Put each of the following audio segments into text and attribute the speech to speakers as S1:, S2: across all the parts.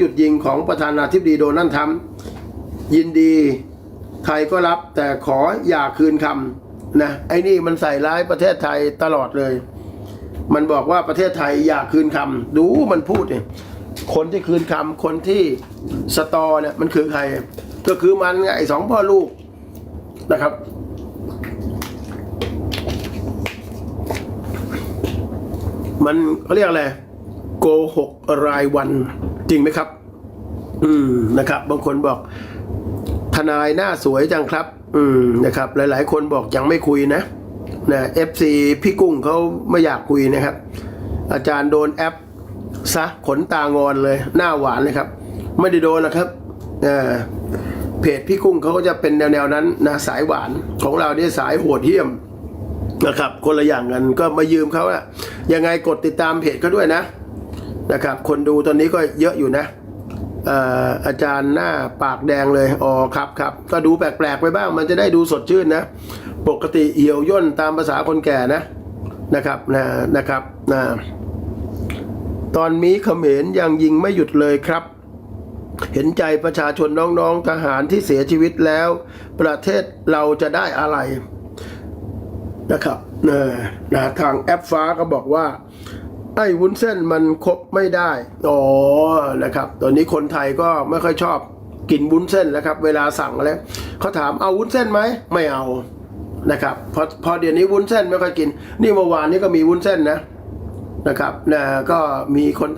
S1: หยุดยิงของประธานาธิบดีโดนัลด์ทรัมป์ยินดีไทยก็รับแต่ขออย่าคืนคำนะไอ้นี่มันใส่ร้ายประเทศไทยตลอดเลย มันบอกว่าประเทศไทยอย่าคืนคำดูมันพูดเนี่ยคนที่คืนคำคนที่สตอเนี่ยมันคือใคร ก็คือมันไงสองพ่อลูกนะครับมันเขาเรียกอะไรโกหกรายวัน จริงไหมครับ อืมนะครับ บางคนบอก ทนายหน้าสวยจังครับ อืมนะครับ หลาย ๆ คนบอกยังไม่คุยนะนะเอฟซีพี่กุ้งเขาไม่อยากคุยนะครับ อาจารย์โดนแอปซะขนตางอนเลย หน้าหวานเลยครับ ไม่ได้โดนนะครับเออเพจพี่กุ้งเขาก็จะเป็นแนวๆนั้นนะสายหวานของเราเนี่ยสายโหดเหี้ยมนะครับ คนละอย่างกันก็มายืมเขาอะยังไงกดติดตามเพจเขาด้วยนะ นะครับ คนดูตอนนี้ก็เยอะอยู่นะเอ่ออาจารย์หน้าปากแดงเลย อ๋อครับครับก็ดูแปลกๆไปบ้าง มันจะได้ดูสดชื่นนะ ปกติเหี่ยวย่นตามภาษาคนแก่นะ นะครับ นะ นะครับ นะ ตอนนี้เขมรยังยิงไม่หยุดเลยครับ เห็นใจประชาชนน้องๆทหารที่เสียชีวิตแล้ว ประเทศเราจะได้อะไร นะครับนะนะทางแอปฟ้าก็บอกว่า ไอ้วุ้นเส้นมันครบไม่ได้ อ๋อ นะครับ ตอนนี้คนไทยก็ไม่ค่อยชอบกินวุ้นเส้นแล้วครับ เวลาสั่งแล้วเขาถามเอาวุ้นเส้นไหม ไม่เอานะครับพอพอเดี๋ยวนี้วุ้นเส้นไม่ค่อยกิน นี่เมื่อวานนี้ก็มีวุ้นเส้นนะนะครับนะก็มีคน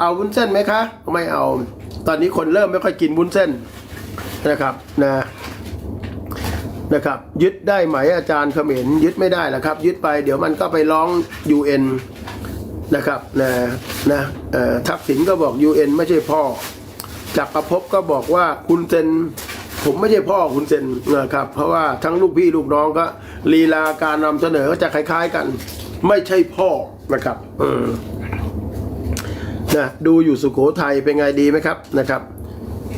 S1: เอาวุ้นเส้นไหมคะ ไม่เอา ตอนนี้คนเริ่มไม่ค่อยกินวุ้นเส้นนะครับนะนะครับยึดได้ไหมอาจารย์เขมรยึดไม่ได้หรอครับ ยึดไปเดี๋ยวมันก็ไปร้อง UN นะครับนะนะทักษิณก็บอก UN ไม่ใช่พ่อจักรภพก็บอกว่าคุณเซนผมไม่ใช่พ่อคุณเซนนะครับ เพราะว่าทั้งลูกพี่ลูกน้องก็ลีลาการนำเสนอก็จะคล้าย ๆกัน ไม่ใช่พ่อนะครับเออนะดูอยู่สุโขทัยเป็นไงดีไหมครับนะครับ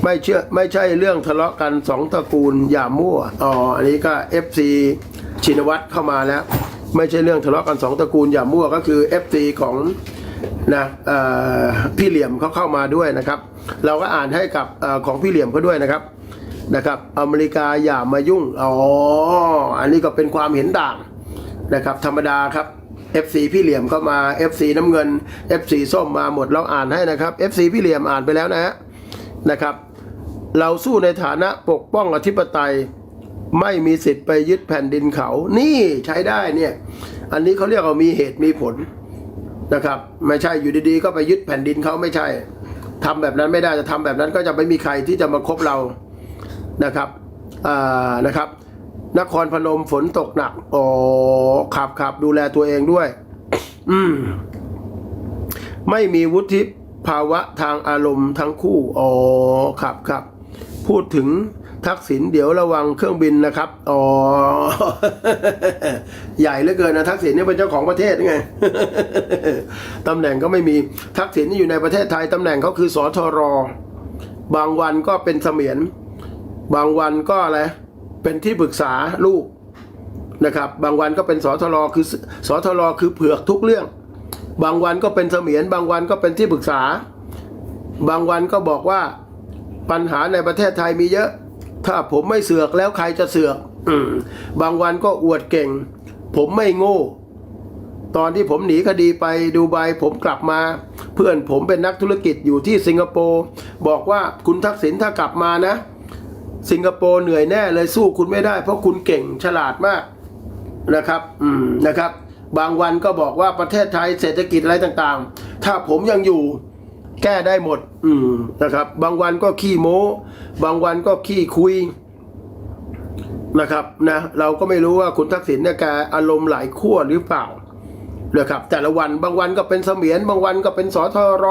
S1: ไม่เชื่อไม่ใช่เรื่องทะเลาะกันสองตระกูลอย่ามั่วอ๋ออันนี้ก็ FC ชินวัตรเข้ามาแล้ว ไม่ใช่เรื่องทะเลาะกันสองตระกูลอย่ามั่วก็คือ FC ของนะพี่เหลี่ยมเขาเข้ามาด้วยนะครับ เราก็อ่านให้กับอของพี่เหลี่ยมเขาด้วยนะครับนะครับ อเมริกาอย่ามายุ่งอ๋ออันนี้ก็เป็นความเห็นต่างนะครับ ธรรมดาครับ FC พี่เหลี่ยมเข้ามา FC น้ำเงิน FC ส้มมาหมดเราอ่านให้นะครับ FC พี่เหลี่ยมอ่านไปแล้วนะฮะนะครับ เราสู้ในฐานะปกป้องอธิปไตย ไม่มีสิทธิ์ไปยึดแผ่นดินเขา นี่ใช้ได้เนี่ย อันนี้เขาเรียกว่ามีเหตุมีผลนะครับ ไม่ใช่อยู่ดีๆ ก็ไปยึดแผ่นดินเขาไม่ใช่ทำแบบนั้นไม่ได้จะทำแบบนั้นก็จะไม่มีใครที่จะมาคบเรานะครับอ่านะครับ นครพนมฝนตกหนักอ๋อขับขับดูแลตัวเองด้วย อืมไม่มีวุฒิภาวะทางอารมณ์ทั้งคู่อ๋อครับครับพูดถึง ทักษิณเดี๋ยวระวังเครื่องบินนะครับ อ๋อ ใหญ่เหลือเกินนะทักษิณเนี่ยเป็นเจ้าของประเทศไงตำแหน่งก็ไม่มีทักษิณนี่อยู่ในประเทศไทยตำแหน่งเขาคือสอทร บางวันก็เป็นเสมียน บางวันก็อะไรเป็นที่ปรึกษาลูกนะครับ บางวันก็เป็นสอทรคือสอทรคือเผือกทุกเรื่อง บางวันก็เป็นเสมียน บางวันก็เป็นที่ปรึกษา บางวันก็บอกว่าปัญหาในประเทศไทยมีเยอะ ถ้าผมไม่เสือกแล้วใครจะเสือกอืบางวันก็อวดเก่ง ผมไม่โง่ ตอนที่ผมหนีคดีไปดูไบผมกลับมา เพื่อนผมเป็นนักธุรกิจอยู่ที่สิงคโปร์บอกว่าคุณทักษิณถ้ากลับมานะ สิงคโปร์เหนื่อยแน่เลยสู้คุณไม่ได้ เพราะคุณเก่งฉลาดมากนะครับ อืมนะครับ บางวันก็บอกว่าประเทศไทยเศรษฐกิจอะไรต่างๆ ถ้าผมยังอยู่ แก้ได้หมด อืมนะครับ บางวันก็ขี้โม้ บางวันก็ขี้คุยนะครับนะเราก็ไม่รู้ว่าคุณทักษิณเนี่ยแกอารมณ์หลายขั้วหรือเปล่านะครับแต่ละวันบางวันก็เป็นเสมียน บางวันก็เป็นสอทร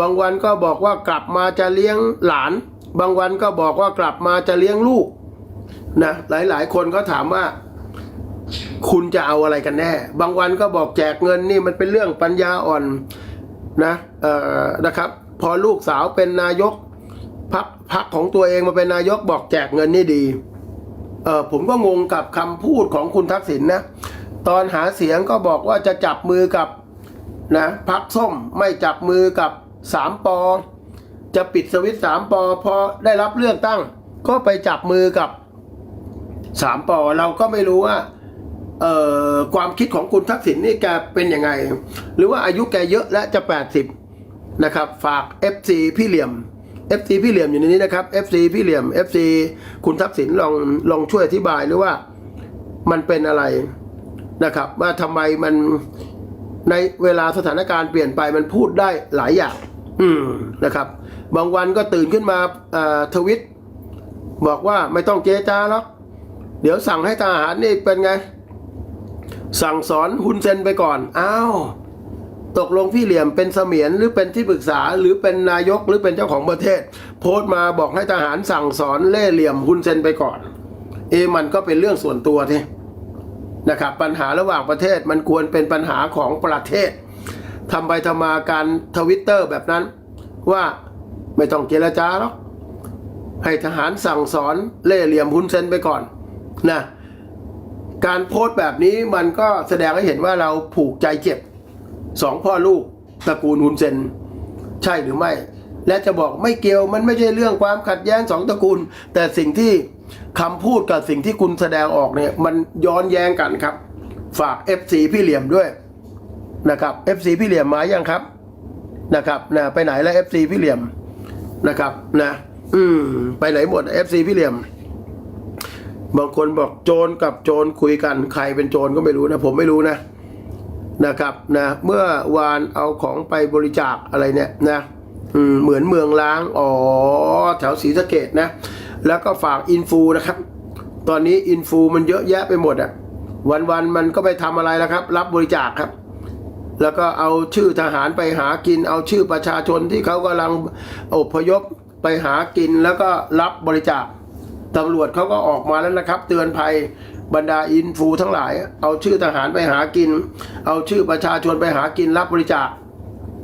S1: บางวันก็บอกว่ากลับมาจะเลี้ยงหลาน บางวันก็บอกว่ากลับมาจะเลี้ยงลูกนะหลายๆ คนก็ถามว่า คุณจะเอาอะไรกันแน่ บางวันก็บอกแจกเงินนี่มันเป็นเรื่องปัญญาอ่อน นะเอ่อนะครับ พอลูกสาวเป็นนายกพักพักของตัวเองมาเป็นนายกบอกแจกเงินนี่ดีเออผมก็งงกับคำพูดของคุณทักษิณนะตอนหาเสียงก็บอกว่าจะจับมือกับนะพักส้มไม่จับมือกับสามปอจะปิดสวิตช์สามปอพอได้รับเลือกตั้ง ก็ไปจับมือกับสามปอเราก็ไม่รู้ว่า ความคิดของคุณทักษิณนี่แกเป็นยังไง หรือว่าอายุแกเยอะและจะ 80 นะครับ ฝาก FC พี่เหลี่ยม FC พี่เหลี่ยมอยู่ในนี้นะครับ FC พี่เหลี่ยม FC คุณทักษิณลองลองช่วยอธิบายหรือว่ามันเป็นอะไรนะครับ ว่าทำไมมันในเวลาสถานการณ์เปลี่ยนไปมันพูดได้หลายอย่าง อืมนะครับ บางวันก็ตื่นขึ้นมาทวิต บอกว่าไม่ต้องเจจาหรอกเดี๋ยวสั่งให้ทหารนี่เป็นไง สั่งสอนฮุนเซนไปก่อน อ้าว ตกลงพี่เหลี่ยมเป็นเสมียนหรือเป็นที่ปรึกษาหรือเป็นนายกหรือเป็นเจ้าของประเทศ โพสต์มาบอกให้ทหารสั่งสอนเล่เหลี่ยมฮุนเซนไปก่อน เอมันก็เป็นเรื่องส่วนตัวทีนะครับปัญหาระหว่างประเทศมันควรเป็นปัญหาของประเทศทำไปทำมาการทวิตเตอร์แบบนั้นว่าไม่ต้องเจรจาหรอกให้ทหารสั่งสอนเล่เหลี่ยมฮุนเซนไปก่อนนะ การโพสต์แบบนี้มันก็แสดงให้เห็นว่าเราผูกใจเจ็บสองพ่อลูกตระกูลฮุนเซน ใช่หรือไม่ และจะบอกไม่เกี่ยวมันไม่ใช่เรื่องความขัดแย้งสองตระกูล แต่สิ่งที่คำพูดกับสิ่งที่คุณแสดงออกเนี่ยมันย้อนแย้งกันครับ ฝาก FC พี่เหลี่ยมด้วยนะครับ FC พี่เหลี่ยมมายังครับนะครับนะไปไหนแล้ว FC พี่เหลี่ยมนะครับนะ อืมไปไหนหมด FC พี่เหลี่ยม บางคนบอกโจรกับโจรคุยกันใครเป็นโจรก็ไม่รู้นะ ผมไม่รู้นะนะครับนะเมื่อวานเอาของไปบริจาคอะไรเนี่ยนะเหมือนเมืองล้างอ๋อแถวศรีสะเกดนะ แล้วก็ฝากอินฟูนะครับ ตอนนี้อินฟูมันเยอะแยะไปหมดอะวันๆมันก็ไปทำอะไรแล้วครับ รับบริจาคครับ แล้วก็เอาชื่อทหารไปหากิน เอาชื่อประชาชนที่เขากำลังอพยพไปหากินแล้วก็รับบริจาค ตำรวจเขาก็ออกมาแล้วนะครับ เตือนภัยบรรดาอินฟูทั้งหลาย เอาชื่อทหารไปหากิน เอาชื่อประชาชนไปหากินรับบริจาค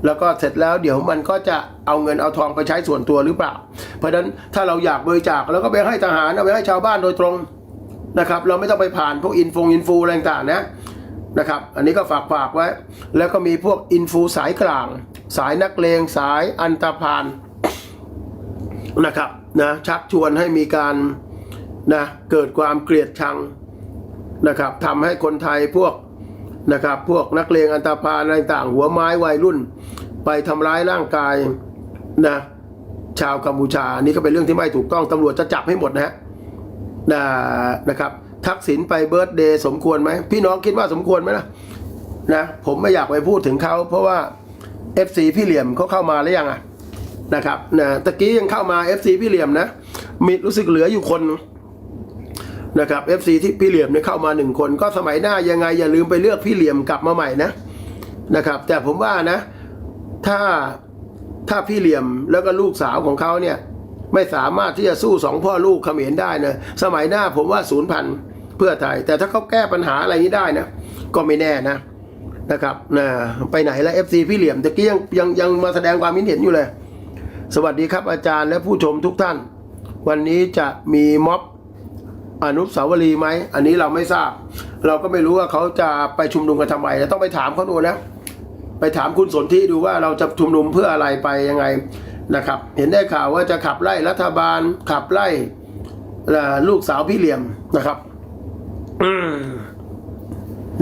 S1: แล้วก็เสร็จแล้วเดี๋ยวมันก็จะเอาเงินเอาทองไปใช้ส่วนตัวหรือเปล่า เพราะฉะนั้นถ้าเราอยากบริจาคเราก็ไปให้ทหารเอาไปให้ชาวบ้านโดยตรงนะครับ เราไม่ต้องไปผ่านพวกอินฟงอินฟูอะไรต่างๆนะนะครับ อันนี้ก็ฝากฝากไว้ แล้วก็มีพวกอินฟูสายกลาง สายนักเลงสายอันตรพานนะครับ นะชักชวนให้มีการนะเกิดความเกลียดชังนะครับทำให้คนไทยพวกนะครับพวกนักเลงอันตรพานอะไรต่างหัวไม้วัยรุ่น ไปทำร้ายร่างกายนะชาวกัมพูชานี่ก็เป็นเรื่องที่ไม่ถูกต้องตำรวจจะจับให้หมดนะฮะนะนะครับ ทักษิณไปเบิร์ตเดย์สมควรไหมพี่น้องคิดว่าสมควรไหมล่ะนะผมไม่อยากไปพูดถึงเขาเพราะว่า FC พี่เหลี่ยมเขาเข้ามาแล้วยังอะ นะครับนะตะกี้ยังเข้ามา FC พี่เหลี่ยมนะมีรู้สึกเหลืออยู่คนนะครับ FC ที่พี่เหลี่ยมเนี่ยเข้ามาหนึ่งคน ก็สมัยหน้ายังไงอย่าลืมไปเลือกพี่เหลี่ยมกลับมาใหม่นะนะครับ แต่ผมว่านะ ถ้าถ้าพี่เหลี่ยมแล้วก็ลูกสาวของเขาเนี่ย ไม่สามารถที่จะสู้สองพ่อลูกเขมรได้นะสมัยหน้าผมว่าศูนย์พันเพื่อไทย แต่ถ้าเขาแก้ปัญหาอะไรนี้ได้นะก็ไม่แน่นะนะครับนะไปไหนแล้ว FC พี่เหลี่ยมตะกี้ยังยังยังมาแสดงความคิดเห็นอยู่เลย สวัสดีครับอาจารย์และผู้ชมทุกท่าน วันนี้จะมีม็อบอนุสาวรีย์ไหมอันนี้เราไม่ทราบ เราก็ไม่รู้ว่าเขาจะไปชุมนุมกันทำไมต้องไปถามเขาดูนะไปถามคุณสนธิดูว่าเราจะชุมนุมเพื่ออะไรไปยังไงนะครับ เห็นได้ข่าวว่าจะขับไล่รัฐบาล ขับไล่ลูกสาวพี่เหลี่ยมนะครับอืม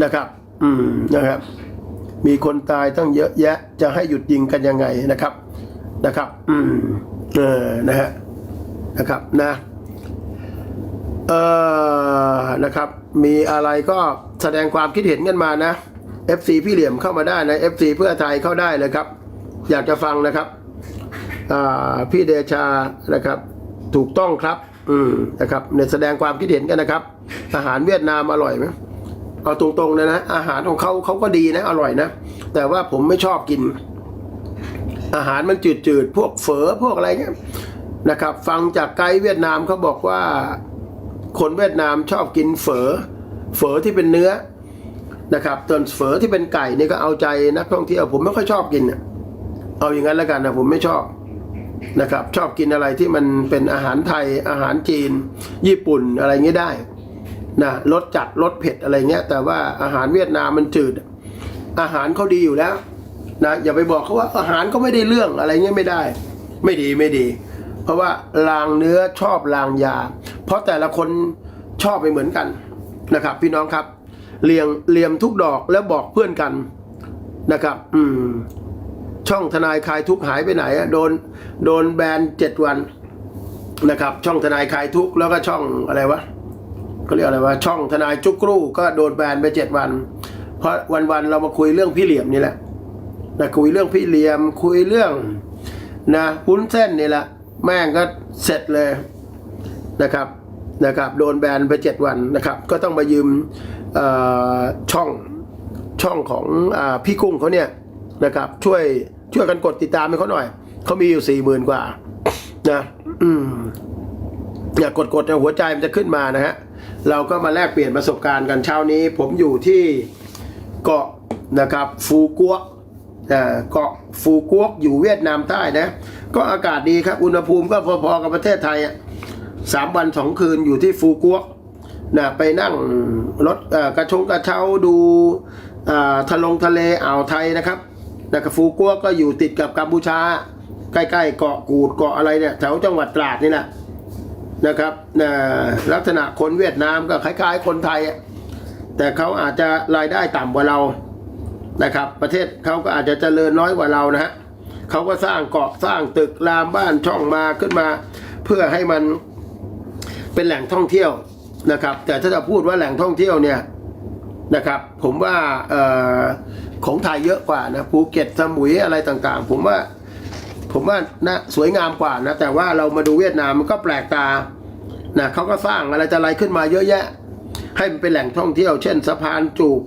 S1: นะครับ อืมนะครับ มีคนตายตั้งเยอะแยะ จะให้หยุดยิงกันยังไงนะครับ นะครับ อืมเออนะฮะนะครับนะเออนะครับ มีอะไรก็แสดงความคิดเห็นกันมานะ FC พี่เหลี่ยมเข้ามาได้นะ FC เพื่อไทยเข้าได้เลยครับ อยากจะฟังนะครับพี่เดชานะครับ ถูกต้องครับ อืมนะครับเนี่ยแสดงความคิดเห็นกันนะครับ อาหารเวียดนามอร่อยไหมเอาตรงๆเลยนะอาหารของเขาเขาก็ดีนะ อร่อยนะ แต่ว่าผมไม่ชอบกิน อาหารมันจืดๆ พวกเฝอพวกอะไรเงี้ยนะครับ ฟังจากไกด์เวียดนามเขาบอกว่าคนเวียดนามชอบกินเฝอ เฝอที่เป็นเนื้อนะครับส่วนเฝอที่เป็นไก่นี่ก็เอาใจนักท่องเที่ยวผมไม่ค่อยชอบกินเอาอย่างนั้นแล้วกันนะผมไม่ชอบนะครับ ชอบกินอะไรที่มันเป็นอาหารไทยอาหารจีน ญี่ปุ่นอะไรเงี้ยได้นะรสจัดรสเผ็ดอะไรเงี้ย แต่ว่าอาหารเวียดนามมันจืด อาหารเขาดีอยู่แล้ว นะอย่าไปบอกเขาว่าอาหารก็ไม่ได้เรื่องอะไรเงี้ยไม่ได้ ไม่ดีไม่ดี เพราะว่าลางเนื้อชอบลางยา เพราะแต่ละคนชอบไม่เหมือนกันนะครับ พี่น้องครับเลียงเลียมทุกดอกแล้วบอกเพื่อนกันนะครับ อืม ช่องทนายคลายทุกหายไปไหนอะโดนโดนแบนเจ็ดวันนะครับ ช่องทนายคลายทุกแล้วก็ช่องอะไรวะเขาเรียกอะไรวะช่องทนายจุกรูก็โดนแบนไปเจ็ดวัน เพราะวันๆเรามาคุยเรื่องพี่เหลี่ยมนี่แหละ นะคุยเรื่องพี่เหลี่ยมคุยเรื่องนะพุ้นเส้นนี่แหละ แม่งก็เสร็จเลยนะครับนะครับ โดนแบนไปเจ็ดวันนะครับ ก็ต้องมายืมช่องช่องของอพี่กุ้งเขาเนี่ยนะครับ ช่วยช่วยกันกดติดตามให้เขาหน่อย เขามีอยู่สี่หมื่นกว่านะอืมอย่ากดกดหัวใจมันจะขึ้นมานะฮะเราก็มาแลกเปลี่ยนประสบการณ์กันเช้านี้ ผมอยู่ที่เกาะนะครับฟูกัว เกาะฟูกัวอยู่เวียดนามใต้นะ ก็อากาศดีครับ อุณหภูมิก็พอๆกับประเทศไทยอะสามวันสองคืนอยู่ที่ฟูกัวนะไปนั่งรถกระชงกระเช้าดูทะลงทะเลอ่าวไทยนะครับนะฟูกวกก็อยู่ติดกับกัมพูชา ใกล้ๆเกาะกูดเกาะอะไรเนี่ยแถวจังหวัดตราดนี่แหละนะครับนะลักษณะคนเวียดนามก็คล้ายๆ คนไทยอะแต่เขาอาจจะรายได้ต่ำกว่าเรา นะครับ ประเทศเขาก็อาจจะเจริญน้อยกว่าเรานะฮะเขาก็สร้างเกาะสร้างตึกรามบ้านช่องมาขึ้นมา เพื่อให้มันเป็นแหล่งท่องเที่ยวนะครับ แต่ถ้าจะพูดว่าแหล่งท่องเที่ยวเนี่ยนะครับ ผมว่าออของไทยเยอะกว่านะภูเก็ตสมุยอะไรต่างๆ ผมว่าผมว่านะสวยงามกว่านะแต่ว่าเรามาดูเวียดนามมันก็แปลกตานะเขาก็สร้างอะไรจะอะไรขึ้นมาเยอะแยะ ให้มันเป็นแหล่งท่องเที่ยว เช่นสะพานจูบ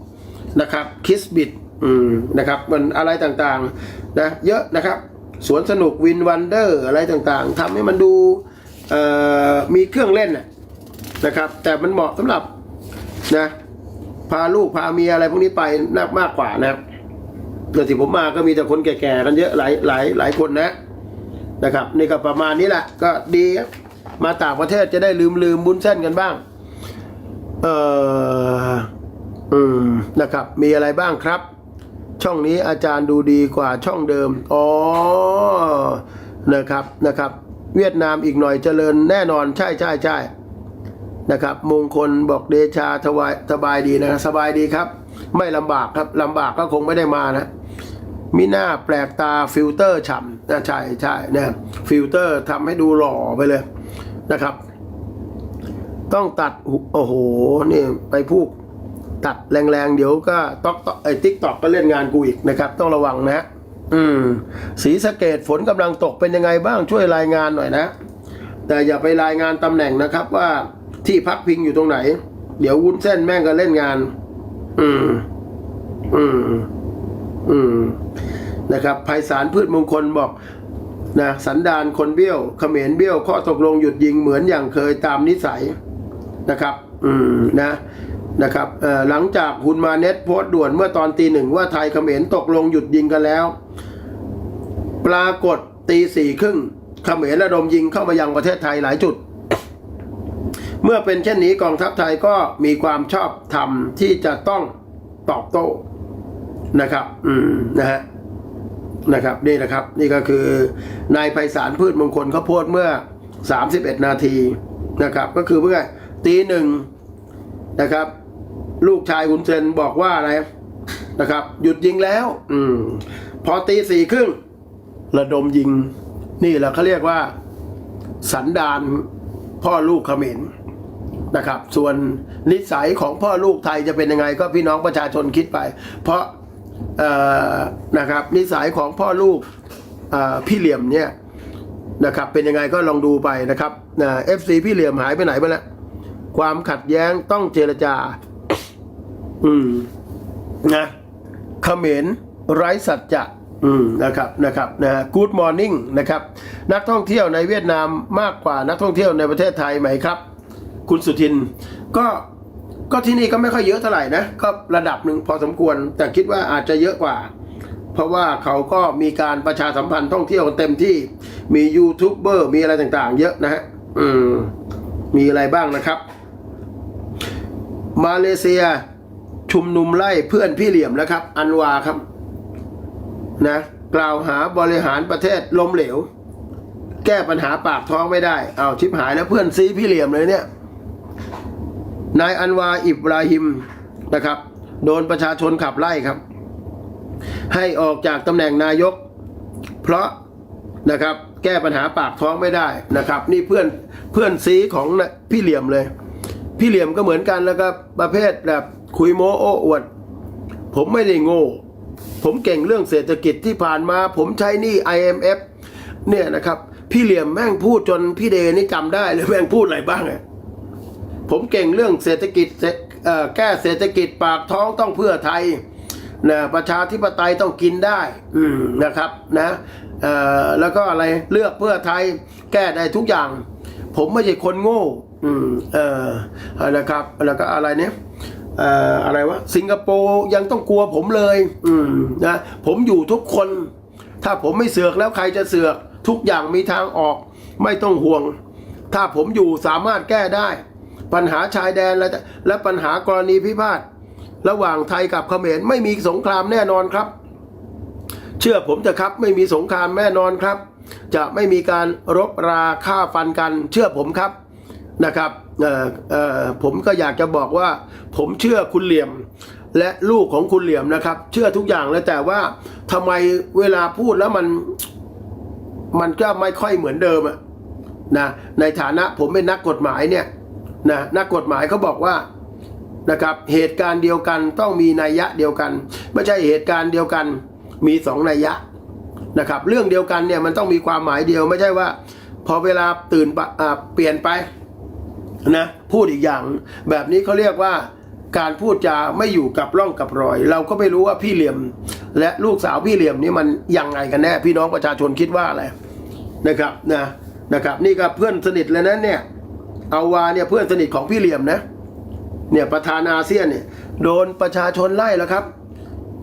S1: นะครับคิสบิด อืมนะครับมันอะไรต่างๆนะเยอะนะครับ สวนสนุกวินวันเดอร์อะไรต่างๆทำให้มันดูเอ่อมีเครื่องเล่นนะครับ แต่มันเหมาะสำหรับนะพาลูกพาเมียอะไรพวกนี้ไปมากมากกว่านะครับแต่ที่ผมมาก็มีแต่คนแก่ๆกันเยอะหลายหลายหลายคนนะนะครับนี่ก็ประมาณนี้แหละก็ดีครับมาต่างประเทศจะได้ลืมลืมบุญเส้นกันบ้าง เอออืมนะครับ มีอะไรบ้างครับ ช่องนี้อาจารย์ดูดีกว่าช่องเดิม อ๋อ นะครับ นะครับ เวียดนามอีกหน่อยเจริญแน่นอน ใช่ใช่ใช่นะครับ มงคลบอกเดชาทวายสบายดีนะสบายดีครับ ไม่ลำบากครับลำบากก็คงไม่ได้มานะมิหน้าแปลกตาฟิลเตอร์ฉ่ำนะใช่ใช่นะฟิลเตอร์ทำให้ดูหล่อไปเลยนะครับ ต้องตัด โอ้โห นี่ไปพูด ตัดแรงๆ เดี๋ยวก็ต๊อกตอกไอ้ทิกตอกก็เล่นงานกูอีกนะครับ ต้องระวังนะฮะอืมสีสะเกดฝนกำลังตกเป็นยังไงบ้างช่วยรายงานหน่อยนะ แต่อย่าไปรายงานตำแหน่งนะครับว่าที่พักพิงอยู่ตรงไหน เดี๋ยววุ้นเส้นแม่งก็เล่นงาน อืม อืม อืม นะครับภัยสารพืชมงคลบอกนะสันดานคนเบี้ยวเขมรเบี้ยวข้อตกลงหยุดยิงเหมือนอย่างเคยตามนิสัยนะครับ อืมนะ นะครับหลังจากคุณมาเน็ตโพสต์ด่วนเมื่อตอนตีหนึ่งว่าไทยเขมรตกลงหยุดยิงกันแล้ว ปรากฏตีสี่ครึ่งเขมรระดมยิงเข้ามายังประเทศไทยหลายจุด เมื่อเป็นเช่นนี้กองทัพไทยก็มีความชอบธรรมที่จะต้องตอบโต้นะครับ อืมนะฮะนะครับนี่นะครับ นี่ก็คือนายไพศาลพืชมงคลเขาโพสต์เมื่อ 31 นาทีนะครับ ก็คือเมื่อตีหนึ่งนะครับ ลูกชายคุณเซนบอกว่าอะไรนะครับ หยุดยิงแล้ว อืม พอตีสี่ครึ่งระดมยิง นี่แหละเขาเรียกว่า สันดานพ่อลูกเขมรนะครับ ส่วนนิสัยของพ่อลูกไทยจะเป็นยังไง ก็พี่น้องประชาชนคิดไป เพราะนะครับ นิสัยของพ่อลูกพี่เหลี่ยมเนี่ยนะครับ เป็นยังไงก็ลองดูไปนะครับเอฟซีพี่เหลี่ยมหายไปไหนไปแล้วความขัดแย้งต้องเจรจา อืมนะเขมรไร้สัจจะอืมนะครับนะครับนะกูดมอร์นิ่งนะครับนักท่องเที่ยวในเวียดนามมากกว่านักท่องเที่ยวในประเทศไทยไหมครับ คุณสุทิน ก็ก็ที่นี่ก็ไม่ค่อยเยอะเท่าไหร่นะก็ระดับหนึ่งพอสมควร แต่คิดว่าอาจจะเยอะกว่า เพราะว่าเขาก็มีการประชาสัมพันธ์ท่องเที่ยวกันเต็มที่มียูทูบเบอร์มีอะไรต่างๆ เยอะนะฮะอืมมีอะไรบ้างนะครับ มาเลเซีย ชุมนุมไล่เพื่อนพี่เหลี่ยมนะครับ อันวาครับนะกล่าวหาบริหารประเทศล้มเหลว แก้ปัญหาปากท้องไม่ได้เอาชิบหายแล้วเพื่อนซีพี่เหลี่ยมเลยเนี่ยนายอันวาอิบราฮิมนะครับ โดนประชาชนขับไล่ครับ ให้ออกจากตำแหน่งนายก เพราะนะครับ แก้ปัญหาปากท้องไม่ได้นะครับ นี่เพื่อนเพื่อนซีของพี่เหลี่ยมเลย พี่เหลี่ยมก็เหมือนกันแล้วก็ประเภทแบบ คุยโมโอ้อวด ผมไม่ได้โง่ ผมเก่งเรื่องเศรษฐกิจที่ผ่านมา ผมใช้หนี่ IMF เนี่ยนะครับ พี่เหลี่ยมแม่งพูดจนพี่เดนี่จำได้เลยแม่งพูดอะไรบ้างอะผมเก่งเรื่องเศรษฐกิจแก้เศรษฐกิจปากท้องต้องเพื่อไทยนะประชาธิปไตยต้องกินได้นะครับนะแล้วก็อะไรเลือกเพื่อไทยแก้ได้ทุกอย่าง ผมไม่ใช่คนโง่นะครับแล้วก็อะไรเนี่ย อะไรวะสิงคโปร์ยังต้องกลัวผมเลย อืมนะผมอยู่ทุกคน ถ้าผมไม่เสือกแล้วใครจะเสือก ทุกอย่างมีทางออก ไม่ต้องห่วง ถ้าผมอยู่สามารถแก้ได้ ปัญหาชายแดนและและปัญหากรณีพิพาทระหว่างไทยกับเขมรไม่มีสงครามแน่นอนครับ เชื่อผมเถอะครับ ไม่มีสงครามแน่นอนครับ จะไม่มีการรบราฆ่าฟันกัน เชื่อผมครับนะครับ ผมก็อยากจะบอกว่า ผมเชื่อคุณเหลี่ยม และลูกของคุณเหลี่ยมนะครับ เชื่อทุกอย่างแล้วแต่ว่าทำไมเวลาพูดแล้วมัน มันก็ไม่ค่อยเหมือนเดิมอะนะในฐานะผมเป็นนักกฎหมายเนี่ยนะนักกฎหมายเขาบอกว่านะครับ เหตุการณ์เดียวกันต้องมีนัยยะเดียวกัน ไม่ใช่เหตุการณ์เดียวกันมีสองนัยยะนะครับ เรื่องเดียวกันเนี่ยมันต้องมีความหมายเดียวไม่ใช่ว่า พอเวลาตื่นเปลี่ยนไป นะพูดอีกอย่าง แบบนี้เขาเรียกว่าการพูดจาไม่อยู่กับร่องกับรอย เราก็ไม่รู้ว่าพี่เหลี่ยม และลูกสาวพี่เหลี่ยมนี่มันยังไงกันแน่พี่น้องประชาชนคิดว่าอะไรนะครับนะนะครับ นี่ก็เพื่อนสนิทเลยนะเนี่ยเอาวาเนี่ยเพื่อนสนิทของพี่เหลี่ยมนะ เนี่ยประธานอาเซียนเนี่ยโดนประชาชนไล่แล้วครับ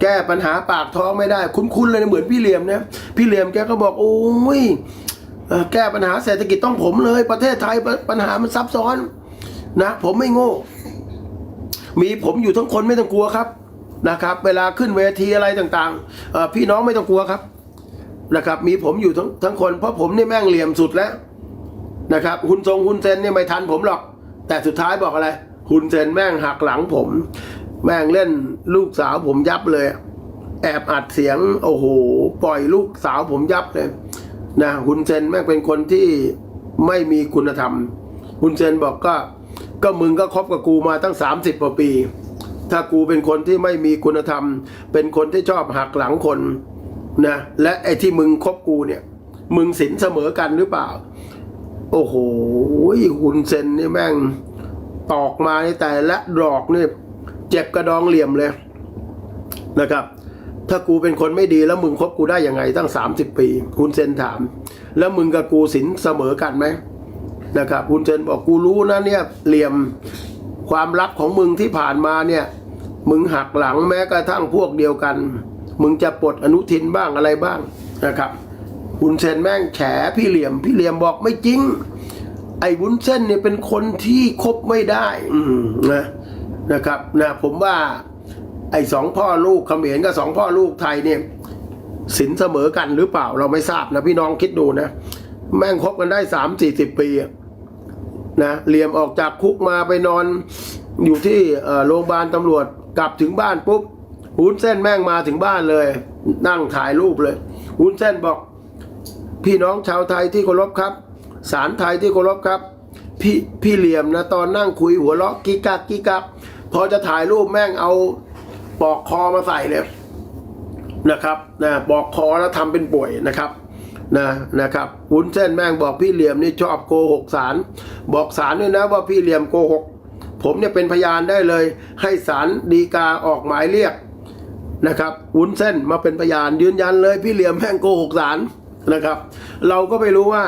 S1: แก้ปัญหาปากท้องไม่ได้ คุ้นๆเลยนะเหมือนพี่เหลี่ยมนะพี่เหลี่ยมแกก็บอกโอ้ย แก้ปัญหาเศรษฐกิจต้องผมเลย ประเทศไทยปัญหามันซับซ้อนนะผมไม่โง่ มีผมอยู่ทั้งคนไม่ต้องกลัวครับนะครับ เวลาขึ้นเวทีอะไรต่างๆพี่น้องไม่ต้องกลัวครับนะครับ มีผมอยู่ทั้งทั้งคน เพราะผมนี่แม่งเหลี่ยมสุดแล้วนะครับหุนทรงหุนเซนเนี่ยไม่ทันผมหรอก แต่สุดท้ายบอกอะไรหุนเซนแม่งหักหลังผม แม่งเล่นลูกสาวผมยับเลย แอบอัดเสียง โอ้โห ปล่อยลูกสาวผมยับเลย นะหุนเซนแม่งเป็นคนที่ไม่มีคุณธรรมหุนเซนบอกก็ ก็มึงก็คบกับกูมาตั้งสามสิบกว่าปี ถ้ากูเป็นคนที่ไม่มีคุณธรรม เป็นคนที่ชอบหักหลังคนนะและไอ้ที่มึงคบกูเนี่ย มึงสินเสมอกันหรือเปล่า โอ้โหหุ่นเซนนี่แม่งตอกมาในแต่ละดอกนี่เจ็บกระดองเหลี่ยมเลยนะครับ ถ้ากูเป็นคนไม่ดีแล้วมึงคบกูได้ยังไงตั้งสามสิบปี คุณเซนถาม แล้วมึงกับกูสินเสมอกันไหมนะครับคุณเซนบอกกูรู้นะเนี่ยเหลี่ยมความลับของมึงที่ผ่านมาเนี่ย มึงหักหลังแม้กระทั่งพวกเดียวกัน มึงจะปลดอนุทินบ้างอะไรบ้างนะครับวุ้นเส้นแม่งแฉพี่เหลี่ยม พี่เหลี่ยมบอกไม่จริง ไอ้วุ้นเส้นเนี่ยเป็นคนที่คบไม่ได้ อืนะนะครับนะผมว่า ไอ้สองพ่อลูกเขมรกับสองพ่อลูกไทยเนี่ยสินเสมอกันหรือเปล่าเราไม่ทราบนะพี่น้องคิดดูนะ แม่งคบกันได้สามสี่สิบปีนะเหลี่ยมออกจากคุกมาไปนอนอยู่ที่โรงพยาบาลตำรวจกลับถึงบ้านปุ๊บหุ้นเส้นแม่งมาถึงบ้านเลย นั่งถ่ายรูปเลยหุ้นเส้นบอก พี่น้องชาวไทยที่เคารพครับ สารไทยที่เคารพครับ พี่พี่เหลี่ยมนะตอนนั่งคุยหัวเราะกิ๊กกักกิ๊กกักพอจะถ่ายรูปแม่งเอา ปอกคอมาใส่เลยนะครับนะบอกคอแล้วทำเป็นป่วยนะครับนะนะครับวุ้นเส้นแม่งบอกพี่เหลี่ยมนี่ชอบโกหกสารบอกสารด้วยนะว่าพี่เหลี่ยมโกหกผมเนี่ยเป็นพยานได้เลย ให้สารดีกาออกหมายเรียกนะครับวุ้นเส้นมาเป็นพยานยืนยันเลย พี่เหลี่ยมแม่งโกหกสารนะครับ เราก็ไม่รู้ว่า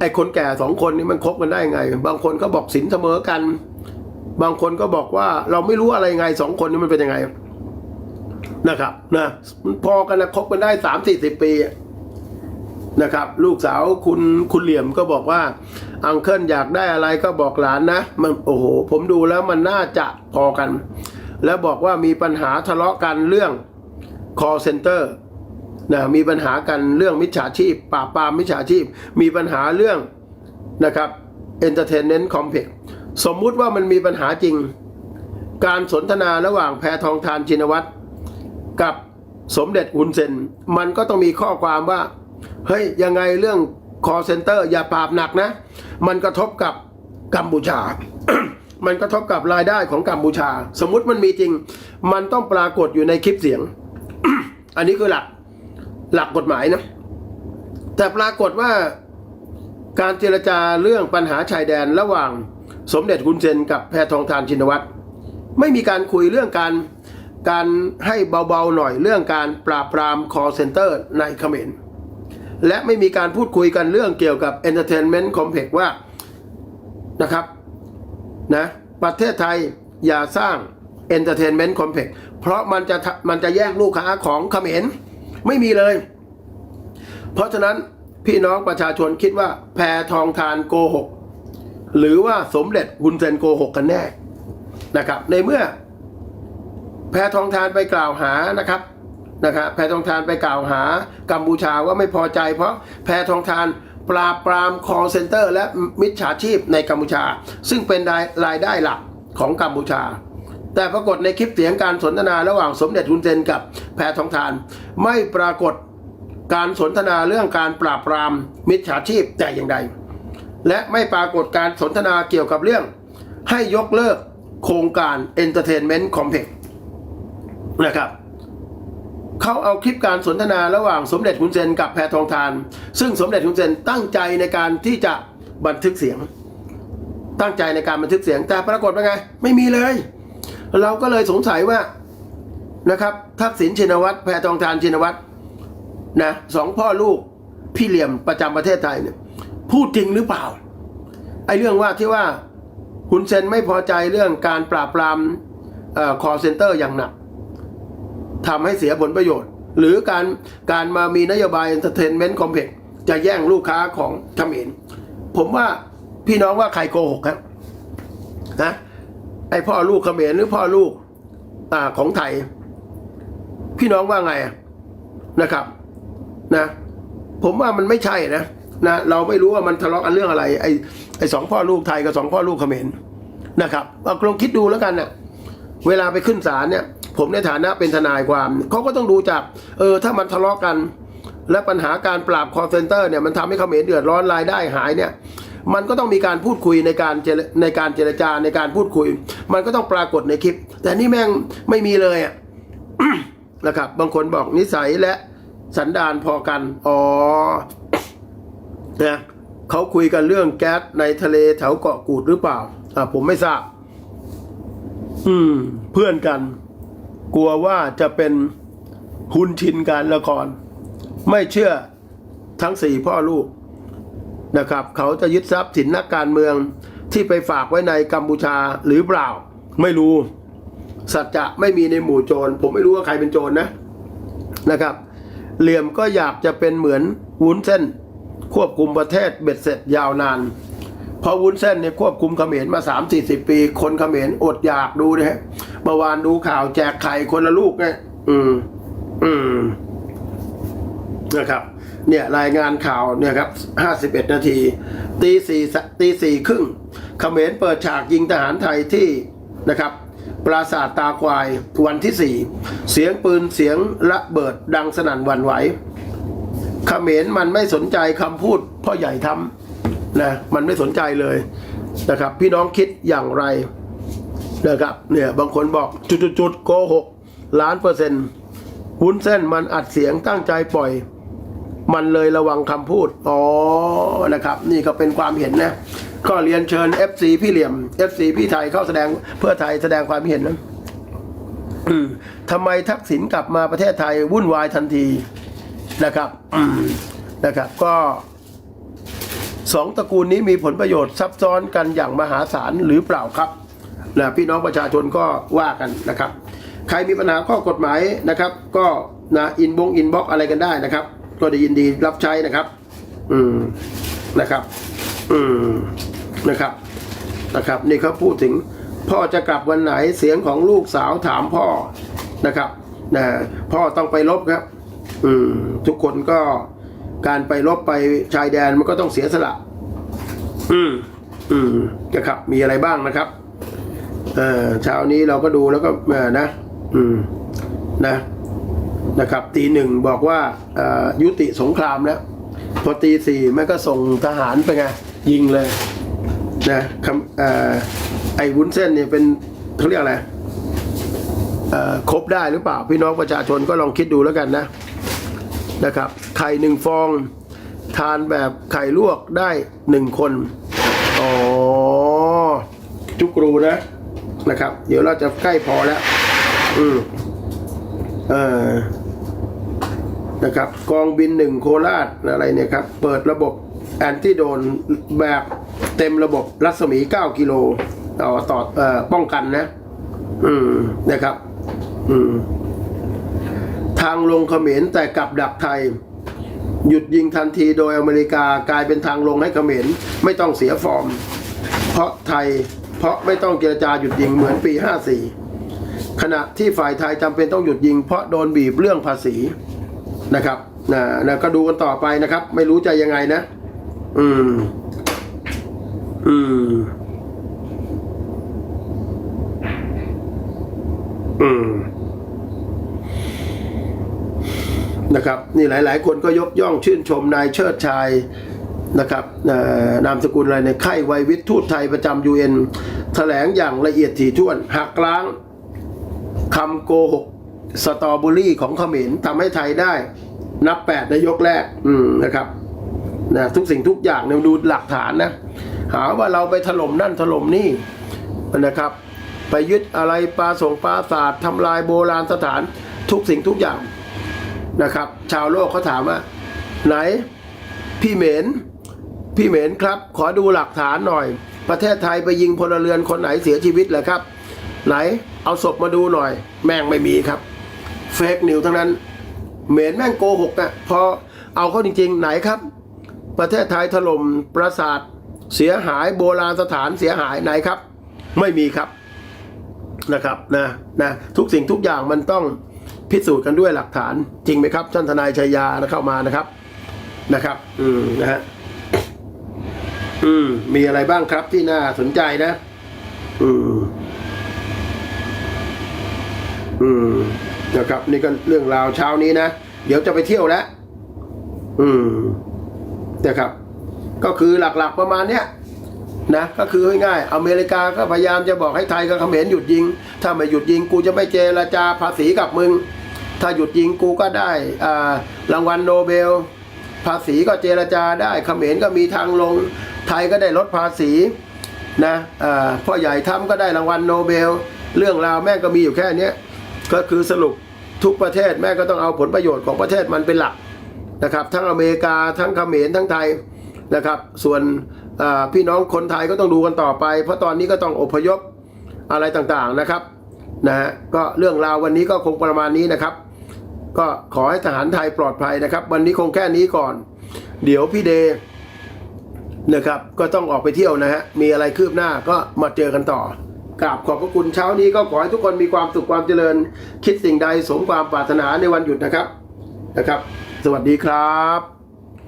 S1: ไอ้คนแก่สองคนนี้มันคบกันได้ไง บางคนก็บอกสินเสมอกัน บางคนก็บอกว่าเราไม่รู้อะไรไงสองคนนี้มันเป็นยังไงนะครับนะพอกันนะคบกันได้สามสี่สิบปีนะครับ ลูกสาวคุณคุณเหลี่ยมก็บอกว่า อังเคิลอยากได้อะไรก็บอกหลานนะ มันโอ้โห ผมดูแล้วมันน่าจะพอกัน แล้วบอกว่ามีปัญหาทะเลาะกันเรื่อง call center นะมีปัญหากันเรื่องมิจฉาชีพปราบปรามมิจฉาชีพ มีปัญหาเรื่องนะครับ entertainment complex สมมุติว่ามันมีปัญหาจริง การสนทนาระหว่างแพทองทานชินวัตรกับสมเด็จอุนเซนมันก็ต้องมีข้อความว่า เฮ้ย ยังไงเรื่อง call center อย่าปราบหนักนะ มันกระทบกับกัมพูชา มันกระทบกับรายได้ของกัมพูชา สมมุติมันมีจริง มันต้องปรากฏอยู่ในคลิปเสียง อันนี้คือหลักหลักกฎหมายนะ แต่ปรากฏว่าการเจรจาเรื่องปัญหาชายแดนระหว่าง สมเด็จคุณเซนกับแพทองทานชินวัตรไม่มีการคุยเรื่องการการให้เบาๆหน่อยเรื่องการปราบปราม call center ในเขมรและไม่มีการพูดคุยกันเรื่องเกี่ยวกับ entertainment complex ว่านะครับนะประเทศไทยอย่าสร้าง entertainment complex เพราะมันจะทะมันจะแย่งลูกค้าของเขมรไม่มีเลย เพราะฉะนั้นพี่น้องประชาชนคิดว่าแพทองทานโกหก หรือว่าสมเด็จฮุนเซนโกหกกันแน่นะครับ ในเมื่อ แพทองทานไปกล่าวหานะครับนะครับแพทองทานไปกล่าวหากัมพูชาว่าไม่พอใจ เพราะแพทองทานปราบปรามคอเซ็นเตอร์ และมิจฉาชีพในกัมพูชา ซึ่งเป็นรายรายได้หลักของกัมพูชา แต่ปรากฏในคลิปเสียงการสนทนาระหว่างสมเด็จฮุนเซนกับแพทองทาน ไม่ปรากฏการสนทนาเรื่องการปราบปรามมิจฉาชีพแต่อย่างใด และไม่ปรากฏการสนทนาเกี่ยวกับเรื่อง ให้ยกเลิกโครงการ Entertainment Complex นะครับเขาเอาคลิปการสนทนาระหว่างสมเด็จฮุนเซนกับแพทองทาน ซึ่งสมเด็จฮุนเซนตั้งใจในการที่จะบันทึกเสียง ตั้งใจในการบันทึกเสียงแต่ปรากฏว่าไง ไม่มีเลย เราก็เลยสงสัยว่านะครับ ทักษิณชินวัตรแพทองทานชินวัตรนะสองพ่อลูกพี่เหลี่ยมประจำประเทศไทยเนี่ย พูดจริงหรือเปล่า ไอ้เรื่องว่าที่ว่าฮุนเซนไม่พอใจเรื่องการปราบปรามคอเซ็นเตอร์อย่างหนักทำให้เสียผลประโยชน์ หรือการการมามีนโยบาย Entertainment Complex จะแย่งลูกค้าของเขมรผมว่าพี่น้องว่าใครโกหกครับนะไอพ่อลูกเขมรหรือพ่อลูกอาของไทย พี่น้องว่าไงนะครับ นะ ผมว่ามันไม่ใช่นะ นะเราไม่รู้ว่ามันทะเลาะกันเรื่องอะไรไอไอสองพ่อลูกไทยกับสองพ่อลูกเขมรนะครับเอาลองคิดดูแล้วกันนะเวลาไปขึ้นศาลเนี่ย ผมในฐานะเป็นทนายความเขาก็ต้องดูจาก เออ ถ้ามันทะเลาะกัน และปัญหาการปราบคอร์เซนเตอร์เนี่ยมันทำให้เขมรเดือดร้อนรายได้หายเนี่ย มันก็ต้องมีการพูดคุยในการเจรในการเจรจาในการพูดคุย มันก็ต้องปรากฏในคลิป แต่นี่แม่งไม่มีเลยอะนะครับ บางคนบอกนิสัยและสันดานพอกัน อ๋อ นะเขาคุยกันเรื่องแก๊สในทะเลแถวเกาะกูดหรือเปล่าอ่าผมไม่ทราบ อืม เพื่อนกัน กลัวว่าจะเป็นหุนชินการละคร ไม่เชื่อทั้งสี่พ่อลูกนะครับ เขาจะยึดทรัพย์สินนักการเมืองที่ไปฝากไว้ในกัมพูชาหรือเปล่า ไม่รู้ สัจจะไม่มีในหมู่โจร ผมไม่รู้ว่าใครเป็นโจรนะนะครับ เหลี่ยมก็อยากจะเป็นเหมือนวุ้นเส้น ควบคุมประเทศเบ็ดเสร็จยาวนานพราะวุ้นเส้นเนี่ยควบคุมเขมรมาสามสี่สิบปี คนเขมรอดอยากดูนะฮะเมื่อวานดูข่าวแจกไข่คนละลูกเนี่ยอืม อืมนะครับ เนี่ยรายงานข่าวเนี่ยครับห้าสิบเอ็ดนาทีตีสี่ตีสี่ครึ่งเขมรเปิดฉากยิงทหารไทยที่นะครับปราสาทตาควายวันที่สี่เสียงปืนเสียงระเบิดดังสนั่นหวั่นไหว เขมรมันไม่สนใจคำพูดพ่อใหญ่ทำนะมันไม่สนใจเลยนะครับ พี่น้องคิดอย่างไรนะครับเนี่ยบางคนบอกจุดๆโกหกล้านเปอร์เซ็นต์วุ้นเส้นมันอัดเสียงตั้งใจปล่อย มันเลยระวังคำพูด อ๋อนะครับ นี่ก็เป็นความเห็นนะก็เรียนเชิญ FC พี่เหลี่ยม FC พี่ไทยเข้าแสดงเพื่อไทยแสดงความเห็นนะทำไมทักษิณกลับมาประเทศไทยวุ่นวายทันที นะครับนะครับก็สองตระกูลนี้มีผลประโยชน์ซับซ้อนกันอย่างมหาศาลหรือเปล่าครับนะพี่น้องประชาชนก็ว่ากันนะครับ ใครมีปัญหาข้อกฎหมายนะครับ ก็นะอินบงอินบ็อกอะไรกันได้นะครับ ก็ได้ยินดีรับใช้นะครับ อืมนะครับ อืมนะครับนะครับ นี่เขาพูดถึงพ่อจะกลับวันไหนเสียงของลูกสาวถามพ่อนะครับนะพ่อต้องไปรบครับ อืมทุกคนก็การไปรบไปชายแดนมันก็ต้องเสียสละ อืม อืมนะครับมีอะไรบ้างนะครับเอ่อเช้านี้เราก็ดูแล้วก็เออนะ อืม นะ นะครับ ตีหนึ่งบอกว่าเอ่อยุติสงครามแล้วพอตีสี่แม่ก็ส่งทหารไปไง ยิงเลยนะคำเอ่อไอ้วุ้นเส้นเนี่ยเป็นเขาเรียกอะไรเอ่อครบได้หรือเปล่า พี่น้องประชาชนก็ลองคิดดูแล้วกันนะ นะครับ ไข่หนึ่งฟอง ทานแบบไข่ลวกได้หนึ่งคน อ๋อ จุกรูนะ นะครับ เดี๋ยวเราจะใกล้พอแล้ว อืมเออนะครับกองบินหนึ่งโคราชอะไรเนี่ยครับ เปิดระบบแอนติโดนแบบเต็มระบบรัศมี 9 กิโลต่อต่อเอ่อป้องกันนะ อืมนะครับ อืมางลงเขมรแต่กลับดักไทย หยุดยิงทันทีโดยอเมริกากลายเป็นทางลงให้เขมรไม่ต้องเสียฟอร์ม เพราะไทยเพราะไม่ต้องเจรจาหยุดยิงเหมือนปี 54 ขณะที่ฝ่ายไทยจำเป็นต้องหยุดยิง เพราะโดนบีบเรื่องภาษีนะครับนะนะก็ดูกันต่อไปนะครับ ไม่รู้ใจยังไงนะ อืม อืม อืม นะครับนี่หลาย ๆ คนก็ยกย่องชื่นชมนายเชิดชายนะครับนามสกุลอะไรในยไข้ไววิทย์ทูตไทยประจำยูเอ็นแถลงอย่างละเอียดถี่ถ้วนหักล้างคำโกหกสตอเบอรี่ของเขมรทำให้ไทยได้ นับแปดในยกแรกนะครับนะทุกสิ่งทุกอย่างเนี่ยดูหลักฐานนะ หาว่าเราไปถล่มนั่นถล่มนี่นะครับ ไปยึดอะไรปลาส่งปลาศาสตร์ทำลายโบราณสถานทุกสิ่งทุกอย่าง นะครับ ชาวโลกเขาถามว่า ไหนพี่เหมนพี่เหมนครับ ขอดูหลักฐานหน่อย ประเทศไทยไปยิงพลเรือนคนไหนเสียชีวิตเหรอครับ ไหนเอาศพมาดูหน่อย แม่งไม่มีครับเฟกนิวทั้งนั้น เหมนแม่งโกหกอะพอเอาเข้าจริงๆ ไหนครับ ประเทศไทยถล่มปราสาทเสียหายโบราณสถานเสียหายไหนครับ ไม่มีครับนะครับนะนะทุกสิ่งทุกอย่างมันต้อง พิสูจน์กันด้วยหลักฐานจริงไหมครับท่านทนายชัยยานะเข้ามานะครับนะครับ อืมนะฮะอืม มีอะไรบ้างครับที่น่าสนใจนะ อืม อืมนะครับ นี่ก็เรื่องราวเช้านี้นะ เดี๋ยวจะไปเที่ยวแล้ว อืมนะครับ ก็คือหลักๆประมาณเนี้ย นะก็คือง่ายๆอเมริกาก็พยายามจะบอกให้ไทยกับเขมรหยุดยิง ถ้าไม่หยุดยิงกูจะไม่เจรจาภาษีกับมึง ถ้าหยุดยิงกูก็ได้อ่ารางวัลโนเบล ภาษีก็เจรจาได้เขมรก็มีทางลง ไทยก็ได้ลดภาษีนะอ่าพ่อใหญ่ทำก็ได้รางวัลโนเบล เรื่องราวแม่ก็มีอยู่แค่เนี้ยก็คือสรุปทุกประเทศแม่ก็ต้องเอาผลประโยชน์ของประเทศมันเป็นหลักนะครับ ทั้งอเมริกาทั้งเขมรทั้งไทยนะครับ ส่วน พี่น้องคนไทยก็ต้องดูกันต่อไป เพราะตอนนี้ก็ต้องอพยพอะไรต่างๆนะครับนะฮะก็เรื่องราววันนี้ก็คงประมาณนี้นะครับ ก็ขอให้ทหารไทยปลอดภัยนะครับ วันนี้คงแค่นี้ก่อน เดี๋ยวพี่เดย์นะครับ ก็ต้องออกไปเที่ยวนะฮะมีอะไรคืบหน้าก็มาเจอกันต่อกราบขอบพระคุณเช้านี้ก็ขอให้ทุกคนมีความสุขความเจริญ คิดสิ่งใดสมความปรารถนาในวันหยุดนะครับนะครับ สวัสดีครับ